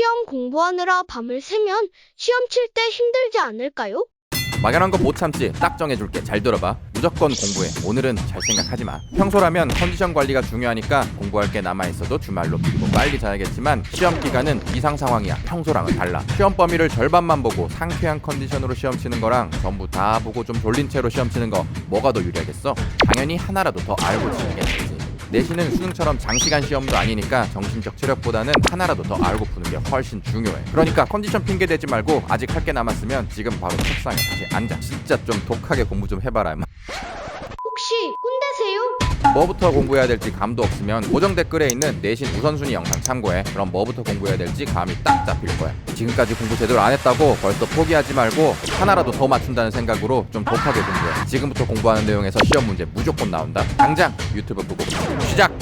시험 공부하느라 밤을 새면 시험 칠 때 힘들지 않을까요? 막연한 거 못 참지. 딱 정해줄게. 잘 들어봐. 무조건 공부해. 오늘은 잘 생각하지 마. 평소라면 컨디션 관리가 중요하니까 공부할 게 남아있어도 주말로 빌고 빨리 자야겠지만 시험 기간은 이상 상황이야. 평소랑은 달라. 시험 범위를 절반만 보고 상쾌한 컨디션으로 시험 치는 거랑 전부 다 보고 좀 졸린 채로 시험 치는 거 뭐가 더 유리하겠어? 당연히 하나라도 더 알고 치는 게 내신은 수능처럼 장시간 시험도 아니니까 정신적 체력보다는 하나라도 더 알고 푸는 게 훨씬 중요해. 그러니까 컨디션 핑계 대지 말고 아직 할 게 남았으면 지금 바로 책상에 다시 앉아. 진짜 좀 독하게 공부 좀 해봐라. 혹시 꼰대세요? 뭐부터 공부해야 될지 감도 없으면 고정 댓글에 있는 내신 우선순위 영상 참고해. 그럼 뭐부터 공부해야 될지 감이 딱 잡힐 거야. 지금까지 공부 제대로 안 했다고 벌써 포기하지 말고 하나라도 더 맞춘다는 생각으로 좀 독하게 공부해. 지금부터 공부하는 내용에서 시험 문제 무조건 나온다. 당장 유튜브 보고 시작!